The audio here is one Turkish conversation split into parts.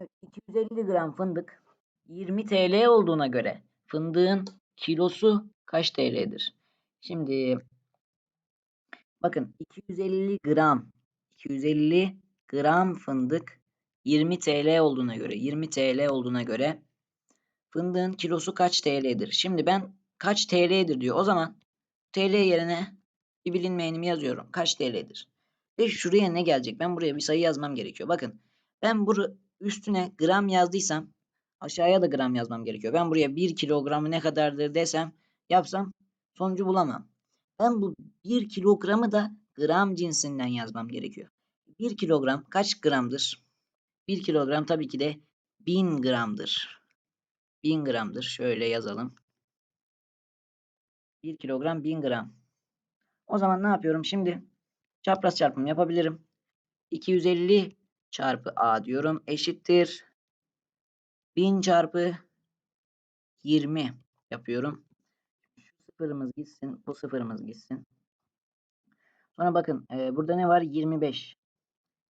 Evet, 250 gram fındık 20 TL olduğuna göre fındığın kilosu kaç TL'dir? Şimdi bakın 250 gram 250 gram fındık 20 TL olduğuna göre 20 TL olduğuna göre fındığın kilosu kaç TL'dir? Şimdi ben kaç TL'dir diyor. O zaman TL yerine bir bilinmeyenimi yazıyorum. Kaç TL'dir? Ve şuraya ne gelecek? Ben buraya bir sayı yazmam gerekiyor. Bakın ben bunu üstüne gram yazdıysam aşağıya da gram yazmam gerekiyor. Ben buraya 1 kilogramı ne kadardır desem yapsam sonucu bulamam. Ben bu 1 kilogramı da gram cinsinden yazmam gerekiyor. 1 kilogram kaç gramdır? 1 kilogram tabii ki de 1000 gramdır. 1000 gramdır. Şöyle yazalım. 1 kilogram 1000 gram. O zaman ne yapıyorum? Şimdi çapraz çarpım yapabilirim. 250 çarpı A diyorum eşittir. 1000 çarpı 20 yapıyorum. Şu sıfırımız gitsin. Bu sıfırımız gitsin. Sonra bakın e, burada ne var? 25.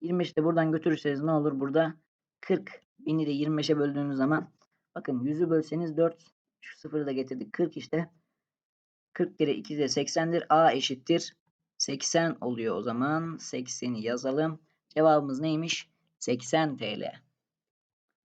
25 de buradan götürürseniz ne olur? Burada 40. 1000'i de 25'e böldüğünüz zaman bakın 100'ü bölseniz 4. Şu sıfırı da getirdik. 40 işte. 40 kere 2 de 80'dir. A eşittir. 80 oluyor o zaman. 80'i yazalım. Cevabımız neymiş? 80 TL.